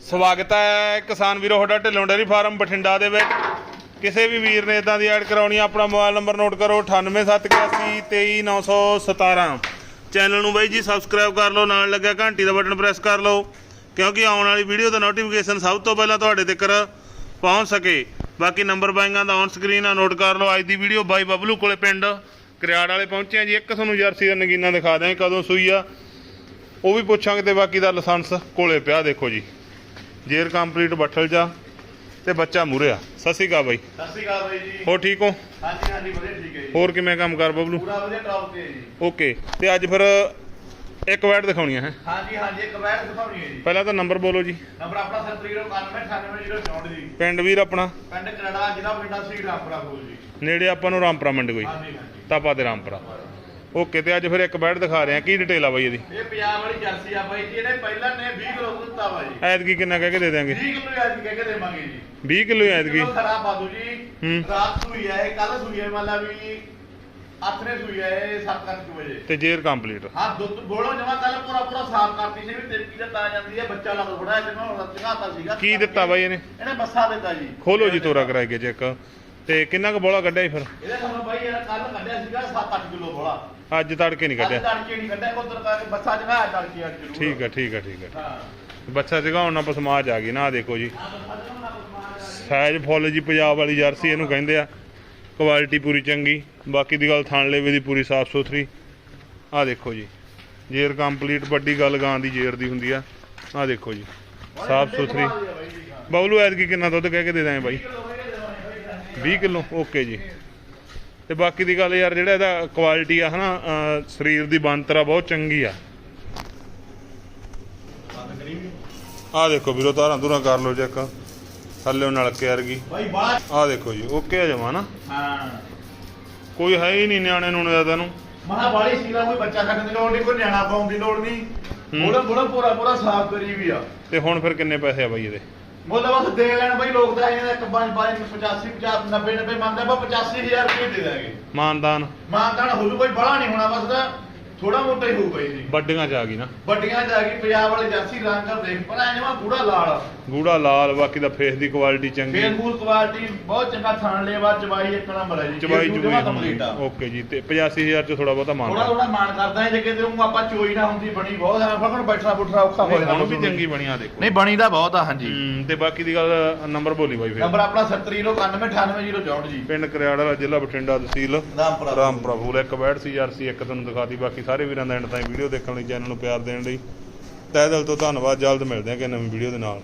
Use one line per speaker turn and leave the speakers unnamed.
ਸਵਾਗਤ ਹੈ ਕਿਸਾਨ ਵੀਰੋ, ਤੁਹਾਡਾ ਢਿੱਲੋਂ ਡੇਅਰੀ ਫਾਰਮ ਬਠਿੰਡਾ ਦੇ ਵਿੱਚ। ਕਿਸੇ ਵੀ ਵੀਰ ਨੇ ਇਦਾਂ ਦੀ ਐਡ ਕਰਾਉਣੀ ਆ, ਆਪਣਾ ਮੋਬਾਈਲ ਨੰਬਰ ਨੋਟ ਕਰੋ 9871823917 ਚੈਨਲ ਨੂੰ ਬਾਈ ਜੀ ਸਬਸਕ੍ਰਾਈਬ ਕਰ ਲਓ, ਨਾਲ ਲੱਗਿਆ ਘੰਟੀ ਦਾ ਬਟਨ ਪ੍ਰੈਸ ਕਰ ਲਓ, ਕਿਉਂਕਿ ਆਉਣ ਵਾਲੀ ਵੀਡੀਓ ਦਾ ਨੋਟੀਫਿਕੇਸ਼ਨ ਸਭ ਤੋਂ ਪਹਿਲਾਂ ਤੁਹਾਡੇ ਤੱਕ ਪਹੁੰਚ ਸਕੇ। ਬਾਕੀ ਨੰਬਰ ਬਾਈਆਂ ਦਾ ਔਨ ਸਕਰੀਨ ਆ, ਨੋਟ ਕਰ ਲਓ, ਅੱਜ ਦੀ ਵੀਡੀਓ ਬਾਈ ਬਬਲੂ ਕੋਲੇ ਪਿੰਡ ਕਰਿਆੜ ਵਾਲੇ ਪਹੁੰਚੇ ਆ ਜੀ। ਇੱਕ ਤੁਹਾਨੂੰ ਜਰਸੀ ਦਾ ਨਗੀਨਾ ਦਿਖਾ ਦਿਆਂ, ਕਦੋਂ ਸੂਈ ਆ, ਉਹ ਵੀ ਪੁੱਛਾਂਗੇ ਤੇ ਬਾਕੀ ਦਾ ਲਾਇਸੈਂਸ ਕੋਲੇ ਪਿਆ ਦੇਖੋ ਜੀ। ਜੇਰ ਕੰਪਲੀਟ ਬੱਠਲ ਜਾ ਤੇ ਬੱਚਾ ਮੂਰੇ ਆ ਸਤਿ ਸ਼੍ਰੀ ਅਕਾਲ ਬਾਈ।
ਸਤਿ ਸ਼੍ਰੀ ਅਕਾਲ ਬਾਈ ਜੀ।
ਹੋਰ ਠੀਕ ਹੋ?
ਹਾਂਜੀ ਹਾਂਜੀ ਵਧੀਆ ਠੀਕ ਹੈ ਜੀ।
ਹੋਰ ਕਿਵੇਂ ਕੰਮ ਕਰ ਬਬਲੂ?
ਪੂਰਾ ਵਧੀਆ ਟੌਪ ਤੇ ਹੈ ਜੀ।
ਓਕੇ ਤੇ ਅੱਜ ਫਿਰ ਇੱਕ ਵੈਟ ਦਿਖਾਉਣੀਆਂ ਹੈ?
ਹਾਂਜੀ ਹਾਂਜੀ ਇੱਕ ਬੈਠ ਦਿਖਾਉਣੀ ਹੈ ਜੀ।
ਪਹਿਲਾਂ ਤਾਂ ਨੰਬਰ ਬੋਲੋ ਜੀ।
ਨੰਬਰ ਆਪਣਾ 7091988064 ਜੀ
ਪਿੰਡ ਵੀਰ ਆਪਣਾ?
ਪਿੰਡ ਕਨੜਾ ਜ਼ਿਲ੍ਹਾ ਬਠਿੰਡਾ ਸੀ ਰਾਮਪੁਰਾ ਕੋਲ ਜੀ।
ਨੇੜੇ ਆਪਾਂ ਨੂੰ ਰਾਮਪੁਰਾ ਮੰਡ ਕੋਈ।
ਹਾਂਜੀ ਹਾਂਜੀ।
ਤਾਪਾ ਤੇ ਰਾਮਪੁਰਾ। ਓਕੇ ਤੇ ਅੱਜ ਫਿਰ ਇੱਕ ਵੈਟ ਦਿਖਾ ਰਹੇ ਆ ਕੀ ਡਿਟੇਲ ਆ ਬਾਈ ਇਹਦੀ?
ਇਹ ਪੰਜਾਬ ਵਾਲੀ ਜਰਸੀ ਆ ਬਾਈ ਜੀ ਇਹਨੇ ਪਹਿਲਾਂ ਨੇ 20 ਕਿਲੋ ਦਿੱਤਾ ਵਾ ਜੀ।
ਐਤਕੀ ਕਿੰਨਾ ਕਹਿ ਕੇ ਦੇ ਦਿਆਂਗੇ?
20 ਕਿਲੋ ਅੱਜ ਕਹਿ ਕੇ ਦੇਵਾਂਗੇ ਜੀ।
20 ਕਿਲੋ ਐਤਕੀ?
ਖਰਾਬ ਬਾਦੂ ਜੀ।
ਹੂੰ।
ਰਾਤ ਸੂਈ ਹੈ ਕੱਲ ਸੂਈ ਹੈ ਮੰਨ ਲਾ ਵੀ ਆਥਰੇ ਸੂਈ ਹੈ 7:00 ਵਜੇ।
ਤੇ ਜੇਰ ਕੰਪਲੀਟ
ਹਾਂ ਦੁੱਧ ਬੋਲੋ ਜਮਾ ਕੱਲ ਪੂਰਾ ਪੂਰਾ ਸਾਫ਼ ਕਰਤੀ ਸੀ ਵੀ ਤੇਰੀ ਦਾ ਤਾਂ ਜਾਂਦੀ ਹੈ ਬੱਚਾ ਲੱਗ ਥੋੜਾ ਜਿਹਾ ਹੁਣ ਚੰਗਾਤਾ ਸੀਗਾ।
ਕੀ ਦਿੱਤਾ ਬਾਈ ਇਹਨੇ?
ਇਹਨੇ ਬੱਸਾ ਦਿੱਤਾ ਜੀ।
ਖੋਲੋ ਜੀ ਤੋਰਾ ਕਰਾਈ ਕੇ ਚੈੱਕ। ਤੇ ਕਿੰਨਾ ਕੁ ਬੋਲਾ ਕੱਢਿਆ ਜੀ ਫਿਰ?
ਇਹਦੇ ਸਾਨੂੰ ਬਾਈ ਯਾਰ ਕੱਲ ਕੱਢਿਆ ਸੀਗਾ 7-8 ਕਿਲੋ ਬੋਲਾ।
ਅੱਜ ਤੜਕੇ ਨਹੀਂ ਕੱਢਿਆ।
ਤੜਕੇ ਨਹੀਂ ਕੱਢਿਆ ਉਧਰ ਕਰਕੇ ਬੱਸਾ ਜਗਾਇਆ ਤੜਕੇ ਅੱਜ ਜ਼ਰੂਰ।
ਠੀਕ ਹੈ ਠੀਕ ਹੈ ਠੀਕ ਹੈ।
ਹਾਂ
ਬੱਚਾ ਜਗਾਉਣ ਨਾਲ ਪਸਮਾਜ ਆ ਗਈ ਨਾ ਆਹ ਦੇਖੋ ਜੀ। ਸਾਈਜ਼ ਫੁੱਲ ਜੀ ਪੰਜਾਬ ਵਾਲੀ ਜਰਸੀ ਇਹਨੂੰ ਕਹਿੰਦੇ ਆ। ਕੁਆਲਿਟੀ ਪੂਰੀ ਚੰਗੀ ਬਾਕੀ ਦੀ ਗੱਲ ਥਣ ਲੇਵੇ ਦੀ ਪੂਰੀ ਸਾਫ਼ ਸੁਥਰੀ। ਆਹ ਦੇਖੋ ਜੀ ਜੇਰ ਕੰਪਲੀਟ ਵੱਡੀ ਗੱਲ ਗਾਂ ਦੀ ਜੇਰ ਦੀ ਹੁੰਦੀ ਆ। ਆਹ ਦੇਖੋ ਜੀ ਸਾਫ਼ ਸੁਥਰੀ। ਬਬਲੂ ਐਤਕੀ ਕਿੰਨਾ ਦੁੱਧ ਕਹਿ ਕੇ ਦੇ ਦਾਂ ਬਾਈ? 20 ਕਿਲੋ ਓਕੇ ਜੀ। ਤੇ ਬਾਕੀ ਦੀ ਗੱਲ ਯਾਰ ਜਿਹੜਾ ਇਹਦਾ ਕੁਆਲਿਟੀ ਆ ਹਨਾ ਸਰੀਰ ਦੀ ਬਣਤਰ ਆ ਬਹੁਤ ਚੰਗੀ ਆ। ਆਹ ਦੇਖੋ ਵੀਰੋ ਤਾਰਾਂ ਦੂਰਾਂ ਕਰ ਲਓ ਚੈੱਕ ਥੱਲੇ ਨਾਲ ਕੇ ਵਰਗੀ। ਆਹ ਦੇਖੋ ਜੀ ਓਕੇ ਆ ਜਮਾ ਨਾ।
ਹਾਂ।
ਕੋਈ ਹੈ ਹੀ ਨਹੀਂ ਨਿਆਣੇ ਨੂੰ ਜ਼ਿਆਦਾ ਨੂੰ।
ਮਹਾ ਬਾੜੀ ਸੀਲਾ ਕੋਈ ਬੱਚਾ ਕੱਢਣ ਦੀ ਲੋੜ ਨਹੀਂ ਕੋਈ ਨਿਆਣਾ ਪਾਉਣ ਦੀ ਲੋੜ ਨਹੀਂ। ਬੋਲਾ ਬੋਲਾ ਪੂਰਾ ਪੂਰਾ ਸਾਫ਼ ਕਰੀ ਵੀ ਆ।
ਤੇ ਹੁਣ ਫਿਰ ਕਿੰਨੇ ਪੈਸੇ ਆ ਬਾਈ ਇਹਦੇ?
ਮੁੱਲ ਬਸ ਦੇ ਲੈਣ ਬਈ ਲੋਕ ਤਾਂ ਇਹਨਾਂ ਇੱਕ 5 5 85 50 90 90 ਮੰਗਦੇ ਆਪਾਂ 85000 ਰੁਪਏ ਦੇ ਦਾਂਗੇ।
ਮਾਨਦਾਨ।
ਮਾਨਦਾਨ ਹੋ ਜੂ ਕੋਈ ਬੜਾ ਨਹੀਂ ਹੋਣਾ ਬਸ ਤਾਂ। ਥੋੜਾ ਮੋਟਾ ਹੀ ਹੋਊ ਬਈ ਜੀ।
ਵੱਡੀਆਂ ਚ ਆ ਗਈ ਨਾ।
ਵੱਡੀਆਂ ਜਾ ਗਈ ਪੰਜਾਬ ਵਾਲੇ ਜਰਸੀ ਰੰਗ ਕਰ ਦੇਖ ਪਰ ਐ ਜਮਾ ਪੂਰਾ ਲਾਲ
ਗੂੜਾ ਲਾਲ ਬਾਕੀ ਦਾ ਫੇਸ ਦੀ ਕੁਆਲਿਟੀ ਚੰਗੀ
ਫੇਸਬੁੱਕ ਕੁਆਲਿਟੀ ਬਹੁਤ ਚੰਗਾ ਥਾਣ ਲੇਵਾ ਚਵਾਈ ਇੱਕ ਨੰਬਰ ਹੈ ਜੀ ਕੰਪਲੀਟ ਆ।
ਓਕੇ ਜੀ ਤੇ 85000 ਚ ਥੋੜਾ ਬਹੁਤਾ
ਥੋੜਾ
ਮਾਨਦਾਨ
ਥੋੜਾ ਮਾਨ ਕਰਦਾ ਹੈ ਜੇ ਕਿਤੇ ਉਹ ਆਪਾਂ ਚੋਈ ਨਾ ਹੁੰਦੀ ਬਣੀ ਬਹੁਤ ਹੈ ਫਕੜ ਬੈਠਣਾ ਬੁੱਠਣਾ ਔਖਾ ਹੋ ਜਾਂਦਾ
ਹੁਣ ਵੀ ਚੰਗੀ ਬਣੀ ਆ ਦੇਖੋ।
ਨਹੀਂ ਬਣੀ ਦਾ ਬਹੁਤ ਆ ਹਾਂਜੀ।
ਤੇ ਬਾਕੀ ਦੀ ਗੱਲ ਨੰਬਰ ਬੋਲੀ ਬਾਈ ਫਿਰ।
ਨੰਬਰ ਆਪਣਾ 7091988064 ਜੀ।
ਪਿੰਡ ਕਰਿਆੜ ਜ਼ਿਲ੍ਹਾ ਬਠਿੰਡਾ ਤਹਿਸੀਲ
ਰਾਮਪੁਰਾ।
ਰਾਮਪੁਰਾ ਫੂਲ ਇੱਕ ਬੈਠ ਸੀ ਜਰਸੀ ਇੱਕ ਤੁਹਾਨੂੰ ਦਿਖਾਤੀ ਬਾਕੀ ਸਾਰੇ ਵੀਰਾਂ ਦਾ ਐਂਡ ਤਾਈਂ ਵੀਡੀਓ ਦੇਖਣ ਲਈ, ਚੈਨਲ ਨੂੰ ਪਿਆਰ ਦੇਣ ਲਈ। ਤਹਿ ਦਿਲ ਤੋਂ ਧੰਨਵਾਦ, ਜਲਦ ਮਿਲਦੇ ਹਾਂ ਕਿ ਨਵੀਂ ਵੀਡੀਓ ਦੇ ਨਾਲ।